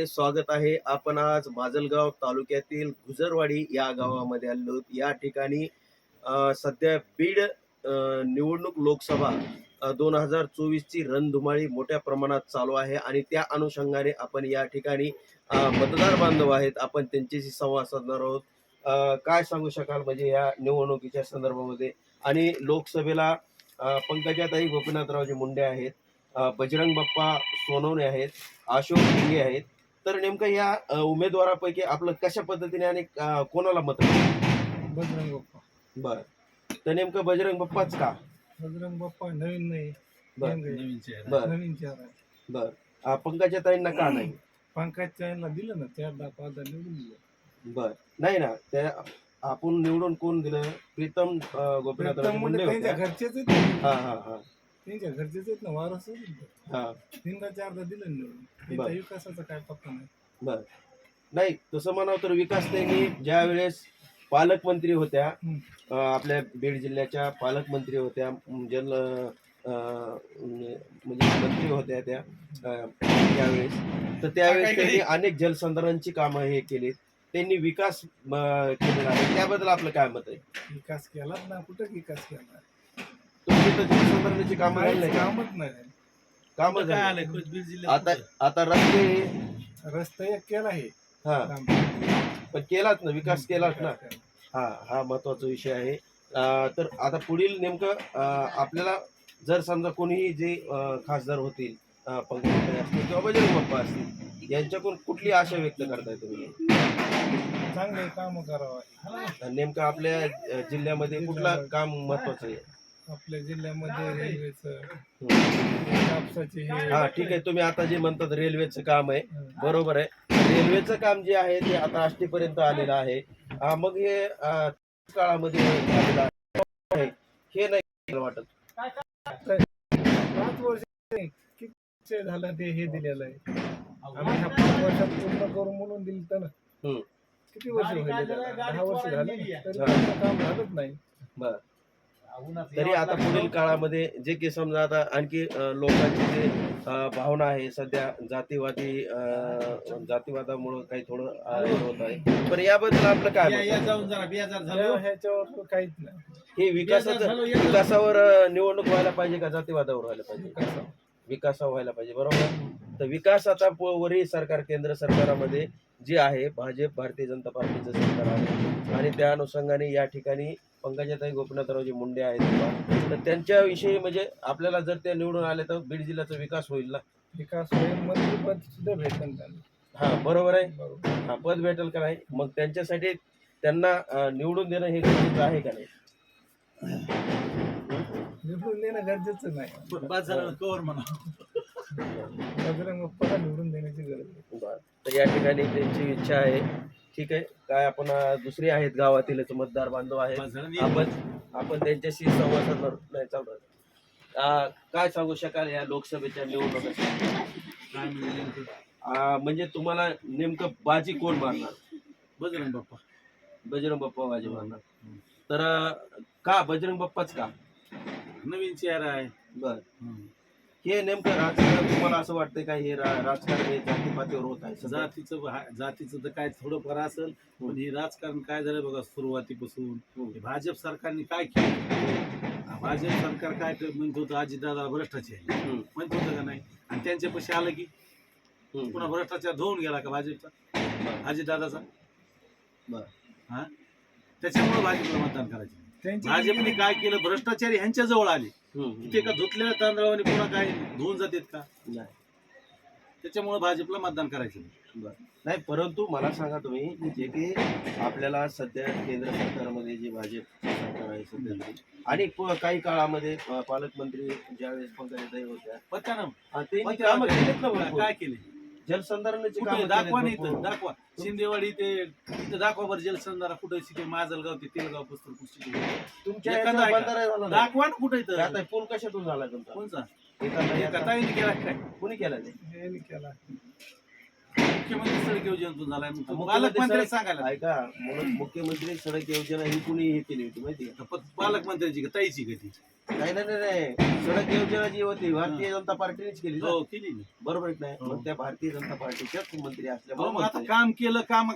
मध्ये स्वागत आहे. आपण आज माजलगाव तालुक्यातील गुजरवाडी या गावामध्ये आलो या ठिकाणी सध्या बीड निवडणूक लोकसभा दोन हजार चोवीसची रणधुमाळी मोठ्या प्रमाणात चालू आहे आणि त्या अनुषंगाने आपण या ठिकाणी मतदार बांधव आहेत. आपण त्यांच्याशी संवाद साधणार आहोत. काय सांगू शकाल म्हणजे या निवडणुकीच्या संदर्भामध्ये? आणि लोकसभेला पंकजाताई गोपीनाथरावजी मुंडे आहेत. बजरंग बाप्पा सोनवणे आहेत. अशोक ढिंगे आहेत. तर नेमकं या उमेदवारापैकी आपलं कशा पद्धतीने आणि कोणाला मत बजरंग बाप्पा. बर. तर नेमकं बजरंग बाप्पाच का? बजरंग बाप्पा नवीन नाही. बर. young आहे. बर. नवीन चेहरा आहे. बर. अ, पंकजाताईंना का नाही? पंकज चायनला दिलं ना चार दहा पाच दहा निवडून दिलं. बर. नाही ना त्या आपण निवडून कोण दिलं? प्रीतम अ, मुंडे म्हणजे त्यांच्या होत्या घरचेच आहेत ना. हा हा हा. त्यांच्या घरचेच आहेत ना वारस. हा. तीनदा चारदा दिलं ना निवडून. बर. विकासाचा काय पत्ता नाही. बर. नाही तसं म्हणावं तर विकास त्यांनी ज्या वेळेस पालकमंत्री होत्या हम्म. अ, आपल्या बीड जिल्ह्याच्या पालकमंत्री होत्या जल अ, म्हणजे मंत्री होत्या त्या अ, त्यावेळेस. तर त्यावेळेस त्यांनी अनेक जलसंधारणांची कामं हे केलीत. त्यांनी विकास अ, केलेला आहे. त्याबद्दल आपलं काय मत आहे? विकास केलाच ना कुठं विकास केला तुम्ही तर जलसंधारणाची कामं झाली. नाही का? कामच नाही. कामं काय झाली. आलंय? बीड जिल्ह्यात आता आता रस्ते रस्ता एक केला आहे. हा. पण केलाच ना विकास केलाच ना. हा हा महत्त्वाचा विषय आहे. अं, तर आता पुढील नेमकं अं, आपल्याला जर समजा कोणीही जे अं, खासदार होतील अं, पंकजाताई असतील किंवा बजरंग बाप्पा असतील यांच्याकडून कुठली आशा व्यक्त करताय तुम्ही? चांगले काम करावं. आणि नेमकं आपल्या अं, जिल्ह्यामध्ये कुठलं काम महत्वाचं आहे? आपल्या जिल्ह्यामध्ये रेल्वेचं हं. कापसाचे हे हा ठीक आहे तुम्ही आता जे म्हणतात रेल्वेचं काम आहे हं. बरोबर आहे रेल्वेचं काम जे आहे ते आता आष्टीपर्यंत आलेलं आहे अं, मग हे अं, काळामध्ये आहे हे नाही वाटत पाच वर्ष किती वर्ष झालं ते हे दिलेलं आहे आम्ही ह्या पाच वर्षात पूर्ण करू म्हणून दिलं तर हम्म. किती वर्ष त्याला? दहा वर्ष झाले ना. तरी हा. त्याचं काम झालंच नाही बर तरी आता पुढील काळामध्ये जे की समजा आता आणखी लोकांची जे भावना आहे सध्या जातीवादी जातीवादामुळं काही थोडं होत आहे. पण याबद्दल आपलं काय ह्याच्यावर काहीच नाही. हे विकासाचं विकासावर निवडणूक व्हायला पाहिजे का जातीवादावर व्हायला पाहिजे? कसं? विकासावर व्हायला पाहिजे बरोबर? तर विकास आता वरही सरकार केंद्र सरकारामध्ये जे आहे भाजप भारतीय जनता पार्टीचं सरकार आहे. आणि त्या अनुषंगाने या ठिकाणी पंकजाताई गोपीनाथरावजी मुंडे आहेत. तर त्यांच्याविषयी म्हणजे आपल्याला जर ते निवडून आले तर बीड जिल्ह्याचा विकास होईल ना? विकास होईल मंत्रीपद सुद्धा भेटेल त्यांना. हा बरोबर आहे? बरोबर. हा पद भेटेल का नाही? मग त्यांच्यासाठी त्यांना निवडून देणं हे गरजेचं आहे का नाही? निवडून देणं गरजेचं नाही. कवर म्हणा. बजरंग बाप्पाला निवडून देण्याची गरज आहे. बरं. तर या ठिकाणी त्यांची इच्छा आहे. ठीक आहे. काय आपण दुसरे आहेत गावातीलच मतदार बांधव आहेत. आपण आपण त्यांच्याशी संवाद साधणार. नाही चालू काय सांगू शकाल या लोकसभेच्या? आ, म्हणजे तुम्हाला नेमकं बाजी कोण मारणार? बजरंग बाप्पा. बजरंग बाप्पा बाजी मारणार. तर का? बजरंग बाप्पाच का? नवीन चेहरा आहे. बर. हे नेमकं राजकारण तुम्हाला असं वाटतंय का? हे रा- राजकारण हे जातीपातीवर होत आहे सध्या? जातीचं हा- जातीचं तर काय थोडंफार असेल पण हे राजकारण काय झालं बघा सुरुवातीपासून. हे. भाजप सरकारने काय केलं? हा, भाजप सरकार काय कर- म्हणत होतं आजीदादा भ्रष्टाचार. हम्म, म्हणत होतं का नाही? आणि त्यांच्या पैसे आलं की हम्म. पुन्हा भ्रष्टाचार धुवून गेला का भाजपचा? अजितदादाचा? बरं. हा? त्याच्यामुळे भाजपला मतदान करायचं. त्यांची भाजपने काय केलं? भ्रष्टाचारी ह्यांच्या जवळ आले. हम्म, हम्म. ते का धुतलेल्या तांदळाने पुन्हा काय धुवून जातात का नाही. त्याच्यामुळे भाजपला मतदान करायचं बरं. नाही परंतु मला सांगा तुम्ही जे की आपल्याला सध्या केंद्र सरकारमध्ये जे भाजप सरकार आहे सध्या आणि प- काही काळामध्ये अ, पालकमंत्री ज्यावेळेस पंकजाताई होत्या पत्ता ना अ, त्यांनी पत्ता कामं केलीत ना भरपूर. काय केले जलसंधारणाची कुठे? कामं दाखवा केलीत नाही इथं भरपूर. दाखवा. शिंदेवाडी ते इथं दाखवा बरं जलसंधारा. कुठे शिके माजलगाव ते तेलगाव पुस्तक पुस्तक तुमच्या एखादा ह्याच्यावर आहे का? बंधारा झाला ना? दाखवा ना कुठे ते इथं. आता पूल कशातून झाला तुमचा? कोणचा? एखादा ताईने केला काय? कोणी केला ते? हे केला. मुख्यमंत्री सडक योजनेतून झालाय पालकमंत्री सांगायला. ऐका म्हणून मुख्यमंत्री सडक योजना ही कुणी हे केली होती माहिती आहे पालकमंत्र्याची का? ताईची का ती? नाही नाही नाही, नाही. सडक योजना जी होती भारतीय जनता पार्टीनेच केली ना. हो केली ना. बरोबर आहे की नाही? हो. मग त्या भारतीय जनता पार्टीच्याच मंत्री हो, असल्यामुळे मग आता म्हणतोय. काम केलं काम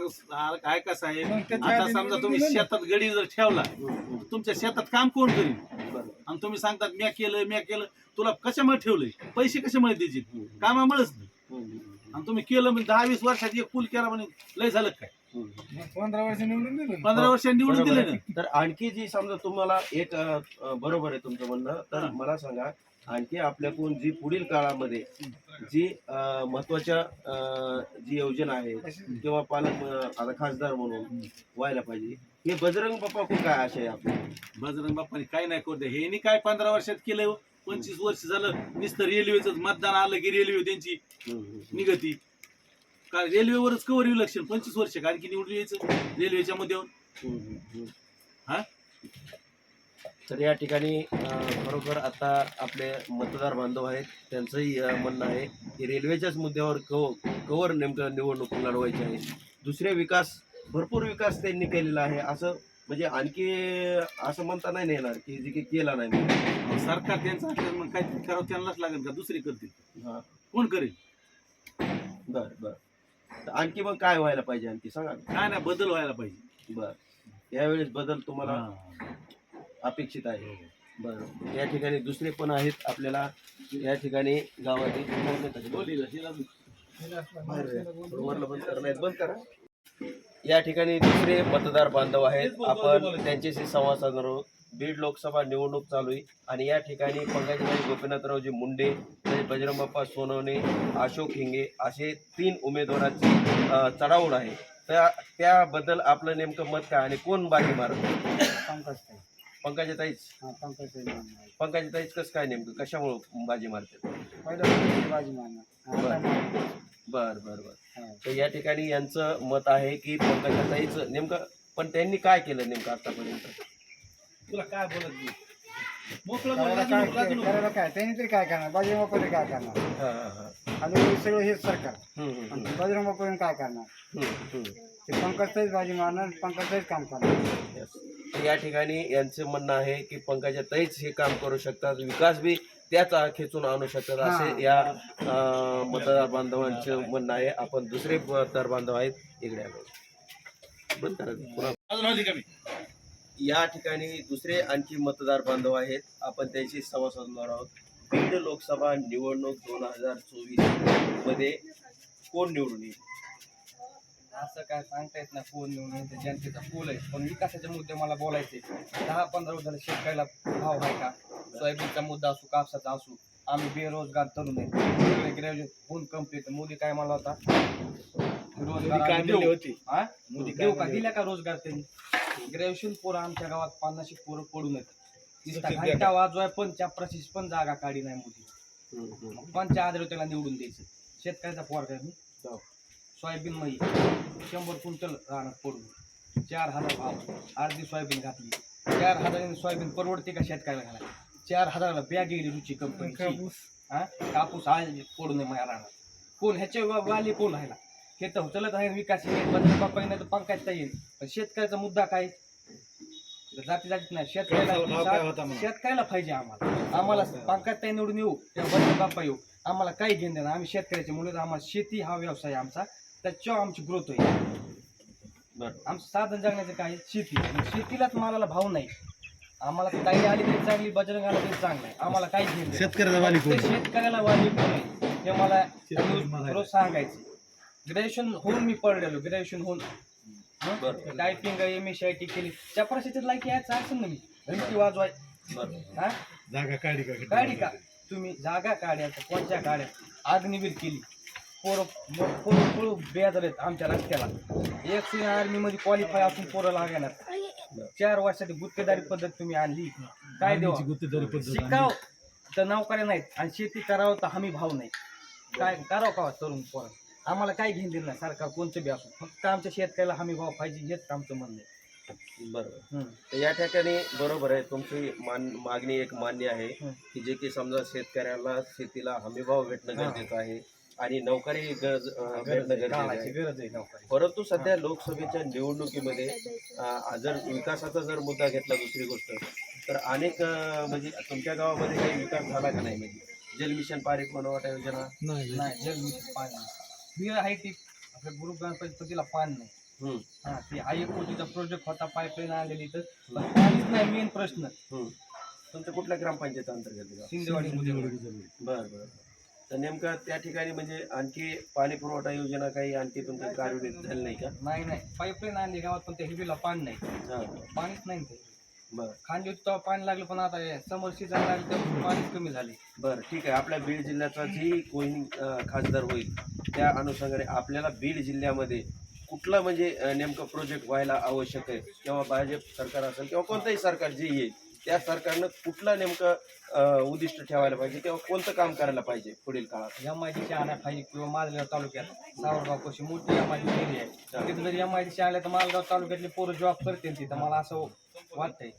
काय कसं आहे मग त्याच्या आता आधी समजा निवडून तुम्ही दिलं ना. शेतात गडी जर ठेवला हम्म, हम्म, तुमच्या शेतात काम कोण करील? बरोबर. आणि तुम्ही सांगतात म्या केलं म्या केलं. तुला कशामुळे ठेवलंय? पैसे कशामुळे द्यायचे कामामुळेच नाही. आणि तुम्ही केलं म्हणजे दहा वीस वर्षात एक पूल केला म्हणे लय झालं काय पंधरा वर्ष निवडून दिलं ना. पंधरा वर्षांनी निवडून बरोबर दिले आहे. ना तर आणखी जी समजा तुम्हाला एक अ, अ, बरोबर आहे तुमचं म्हणणं तर. मला सांगा आणखी आपल्याकडून जी पुढील काळामध्ये जी अ, महत्त्वाच्या अ, जी योजना आहे किंवा पालक अ, आता खासदार म्हणून व्हायला पाहिजे हे बजरंग बाप्पा खूप काय आशा आहे आपली बजरंग बाप्पाने काय नाही करू दे हे काय पंधरा वर्षात केलंय हो? पंचवीस वर्ष झालं नुसतं रेल्वेचं मतदान आलं की रेल्वे त्यांची निगती का रेल्वेवरच कवर इलेक्शन पंचवीस वर्ष कारण की निवडून यायचं? रेल्वेच्या मध्ये हा? तर या ठिकाणी खरोखर आता आपले मतदार बांधव आहेत त्यांचंही म्हणणं आहे की रेल्वेच्याच मुद्द्यावर कव कवर नेमकं निवडणूक लढवायची आहे. दुसरे विकास भरपूर विकास त्यांनी केलेला आहे. असं म्हणजे आणखी असं म्हणता नाही येणार की जे काही केला नाही म्हणून. सरकार त्यांचं असलं मग काहीतरी करावं त्यांनाच लागेल का? दुसरी करतील. हा. कोण करेल? बर बर. तर आणखी मग काय व्हायला पाहिजे आणखी? सांगा ना. काय नाही बदल व्हायला पाहिजे. बर. यावेळेस बदल तुम्हाला हा. अपेक्षित आहे. बरं. या ठिकाणी दुसरे पण आहेत आपल्याला. या ठिकाणी गावातील बोलली वरलं बंद करा. या ठिकाणी दुसरे मतदार बांधव आहेत. आपण त्यांच्याशी संवाद साधणार आहोत. बीड लोकसभा निवडणूक चालू आहे आणि या ठिकाणी पंकजभाई गोपीनाथरावजी मुंडे तसेच बजरंगबाप्पा सोनवणे अशोक हिंगे असे तीन उमेदवारांची चढाओढ आहे. त्या त्याबद्दल आपलं नेमकं मत काय आणि कोण बाजी मारत पंकजाताईच. पंकजाताईच कसं काय नेमकं? कशामुळं बाजी मारते बर. बर बर. तर या ठिकाणी यांचं मत आहे की पंकजाताईच नेमकं पण त्यांनी काय केलं नेमकं आतापर्यंत? तुला काय बोलत नाही? मोकळं बोल, करायला काय. करायला त्यांनी तरी काय करणार? काय करणार? हा, हा, हा. आणि सगळं हेच सरकार. हम्म, हम्म, आणि काय करणार? हम्म, हम्म. ते पंकजताईच बाजी मारणार पंकजताईच काम करणार. Yes. तर या ठिकाणी यांचं म्हणणं आहे की पंकजाताईच हे काम करू शकतात. विकास बी त्याच खेचून आणू शकतात असे. या मतदार बांधवांचं म्हणणं आहे. आपण दुसरे मतदार बांधव आहेत इकडे आलो बंद करा. या ठिकाणी दुसरे आणखी मतदार बांधव आहेत. आपण त्यांशी संवाद साधणार आहोत. बीड लोकसभा निवडणूक दोन हजार चोवीसमध्ये कोण निवडून येईल? असं काय सांगता येत नाही कोण निवडून येते जनतेचा पूल आहे. पण विकासाचे मुद्दे मला बोलायचे. दहा पंधरा वर्ष झाले शेतकऱ्याला भाव आहे का? सोयाबीनचा मुद्दा असू कापसाचा असू आम्ही बेरोजगार तरुण आहे. ग्रॅज्युएट होऊन कंप्लीट मोदी काय मला होता? रोजगार काय आम्ही दिली देऊ. होती? हा? मोदी काय देऊ का? म्हणले? दिल्या का रोजगार त्यांनी? ग्रॅज्युएशन पोरं आमच्या गावात पन्नाशी पोरं पडून आहेत. नुसता सुट्टीत द्या घंटा वाजवाय पण चपराशीच पण जागा काढी नाही मोदी. हम्म. पंचा आधार त्याला निवडून द्यायचं. शेतकऱ्याचा पोर काय मी? हो. सोयाबीन मध्ये शंभर क्विंटल राहणार पडून. चार हजार भाव. अर्धी सोयाबीन घातली. चार हजाराने सोयाबीन परवडते का शेतकऱ्याला घालायला? चार हजाराला बॅग गेली रुची कंपनीची कापूस. हा? कापूस आज पडू नये माझ्या राहणार कोण? ह्याच्या वाली कोण राहिला? हे तर चलत आहे विकास नाही तर पंकजता येईल पण शेतकऱ्याचा मुद्दा काय? जाती जातीत नाही शेतकऱ्याला? शेतकऱ्याला पाहिजे आम्हाला. आम्हाला पंकजता निवडून येऊ किंवा बाप्पा येऊ. आम्हाला काही घेणं देणं आम्ही शेतकऱ्याचे मुलं आम्हाला शेती हा व्यवसाय आहे आमचा. त्याच्यावर आमची ग्रोथ होईल. बरं. आमचं साधन जगण्याचं काय? शेती. शेतीलाच मालाला भाव नाही. आम्हाला काही आली तरी चांगली बजरंग आला तरी चांगलं आहे. आम्हाला काही घेणं देणं. शेतकऱ्याचा वाली कोण शेतकऱ्याला वाली कोण आहे? हे मला मला रोज सांगायचं ग्रॅज्युएशन होऊन मी पडलेलो ग्रॅज्युएशन होऊन. बरं. Typing M S I T केली. चपराशीच लायकी यायचं असेल ना मी. घंटी वाजवाय. बरं. हा? जागा काढी का काढी का? तुम्ही जागा काढ्याचं कोणत्या काढ्या? अग्निवीर केली. पोरं पोरं पोरं बेजालेत आमच्या रस्त्याला. एक सुद्धा आर्मीमध्ये क्वालिफाय असून पोरं लागणार चार वर्षाची गुत्तेदारी पद्धत तुम्ही आणली. काय देवा? गुत्तेदारी पद्धत शिकाव तर नोकऱ्या नाहीत आणि शेती करावं तर हमी भाव नाही. काय करावं का तरुण पोरं? आम्हाला काय घेऊन दिलं नाही. सरकार कोणतं बी असो. फक्त आमच्या शेतकऱ्याला हमी भाव पाहिजे हेच आमचं म्हणणं आहे. बरोबर. हम्म. तर या ठिकाणी बरोबर आहे. तुमची मान मागणी एक मान्य आहे हं. की जे की समजा शेतकऱ्याला शेतीला हमीभाव भेटणं हा. गरजेचं आहे. आणि नौकरी गरज गरज भेटणं आहे, परंतु सध्या लोकसभेच्या निवडणुकीमध्ये जर विकासाचा जर मुद्दा घेतला दुसरी गोष्ट तर अनेक म्हणजे तुमच्या गावामध्ये काही विकास झाला का नाही? म्हणजे जल मिशन पारित मनोवाटा योजना? नाही नाही जल मिशन पाणी. विहीर आहे ती आपल्या गुरु गणपतीला पाणी नाही. हा ते आई एक कोटीचा प्रोजेक्ट होता पाईपलाईन आलेली तर पण पाणीच नाही मेन प्रश्न. हम्म. तुमच्या कुठल्या ग्रामपंचायत अंतर्गत गाव? शिंदेवाडी बर बर. तर नेमकं त्या ठिकाणी म्हणजे आणखी पाणी पुरवठा योजना काही आणखी तुमच्या कार्यान्वित झाली नाही का? नाही नाही. पाईपलाईन आणली गावात पण त्या हिबीला पाणी नाही. हा. पाणीच नाही ते. बर. खांदी होती तेव्हा पाणी लागलं पण आता हे समोर सीझन लागलं तेव्हा पाणीच कमी झाले. बर ठीक आहे. आपल्या बीड जिल्ह्याचा जी कोणी अं, खासदार होईल त्या अनुषंगाने आपल्याला बीड जिल्ह्यामध्ये कुठला म्हणजे अं, नेमकं प्रोजेक्ट व्हायला आवश्यक आहे? किंवा भाजप सरकार असेल किंवा कोणतंही सरकार जे येईल त्या सरकारनं कुठला नेमकं उद्दिष्ट ठेवायला पाहिजे किंवा कोणतं काम करायला पाहिजे पुढील काळात? एम आय डी पाहिजे किंवा मालगाव तालुक्यात. सावरगाव कशी मोठी एम आय डी एरिया आहे. तिथे जर एम आय डी आल्या तर मालगाव तालुक्यातले पोरं जॉब करतील तिथं. मला असं वाटतंय.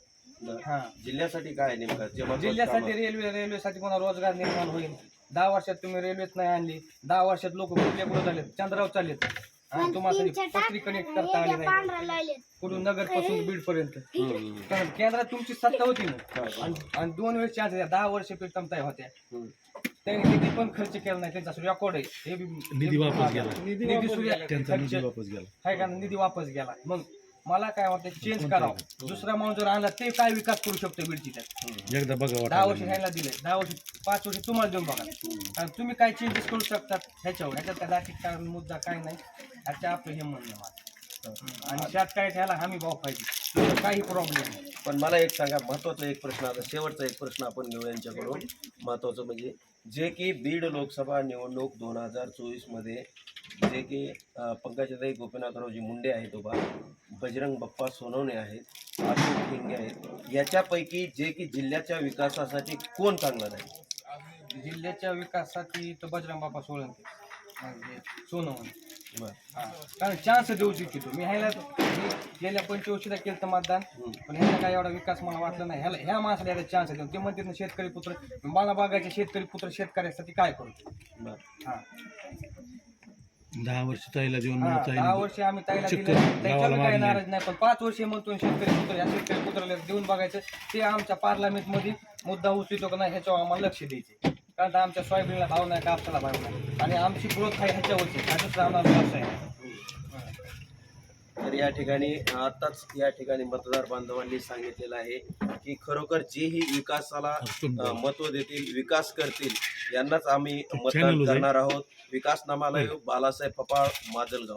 हा. जिल्ह्यासाठी काय नेमकं? जिल्ह्यासाठी रेल्वे रेल्वेसाठी कोणा रोजगार निर्माण होईल. दहा वर्षात तुम्ही रेल्वेच नाही आणली. दहा वर्षात लोक कुठले कुठे झालेत चंद्राव चाललेत. आणि तुम्हाला पत्री कनेक्ट करता आली नाही. कुठून नगरपासून बीड पर्यंत. कारण केंद्रात तुमची सत्ता होती ना. आणि आणि दोन वेळेस चान्स दहा वर्ष पेटमताय होत्या. त्यांनी किती पण खर्च केला नाही त्यांचा रेकॉर्ड आहे. हे बी- निधी वापस गेला. निधी निधी वापस सुद्धा त्यांचा खर्च- निधी वापस गेला. आहे का निधी वापस गेला. मग मला काय वाटतं चेंज करावं. दुसरा माणूस जर आणला ते काय विकास करू शकतो बीडची त्यात एकदा बघा दहा वर्ष वाटायला ह्याला दिले. दहा वर्ष पाच वर्ष तुम्हाला देऊन बघा. कारण तुम्ही काय चेंजेस करू शकतात ह्याच्यावर. ह्याच्यात काय राजकारण मुद्दा काय नाही. ह्याच्या आपलं हे म्हणणं माझं. आणि त्यात काय ह्याला हमी भाव पाहिजे. काही प्रॉब्लेम नाही. पण मला एक सांगा महत्त्वाचा एक प्रश्न आता शेवटचा एक प्रश्न आपण घेऊ यांच्याकडून. महत्वाचं म्हणजे जे की बीड लोकसभा निवडणूक दोन हजार चोवीसमध्ये जे की पंकजाताई गोपीनाथरावजी मुंडे आहेत उभा बजरंग बाप्पा सोनवणे आहेत अशोक हिंगे आहेत याच्यापैकी जे की जिल्ह्याच्या विकासासाठी कोण चांगलं नाही जिल्ह्याच्या विकासासाठी तर बजरंग बाप्पा सोळंके म्हणजे सोनवणे. कारण चान्स देऊ शकतो मी ह्याला मी गेल्या पंचवर्षीला केलं तर मतदान. पण ह्याला काय एवढा विकास मला वाटला नाही. ह्याला ह्या माणसाला याला चान्स देऊ ते म्हणतात ना शेतकरी पुत्र मला बघायचे शेतकरी पुत्र शेतकऱ्यासाठी काय करतो? बरं. हा. दहा वर्ष ताईला देऊन हा, दहा वर्षी आम्ही ताईला दिलं. त्याच्यावर काही. नाराज नाही पण पाच वर्षी म्हणतो शेतकरी पुत्र. या शेतकरी पुत्राला देऊन बघायचं. ते आमच्या पार्लमेंटमध्ये मुद्दा उचलितो का नाही ह्याच्यावर आम्हाला लक्ष द्यायचे. कारण आमच्या सोयाबीनला भाव नाही कापसाला भाव नाही आणि आमची ग्रोथ आहे ह्याच्यावरची हा दुसरा आम्हाला व्यवसाय आहे. तर या ठिकाणी आताच या ठिकाणी मतदार बांधवांनी सांगितलेलं आहे की खरोखर जेही विकासाला अ, महत्त्व देतील विकास करतील यांनाच आम्ही मतदान. करणार आहोत विकास नामालय बालासाहेब पपाळ माजलगाव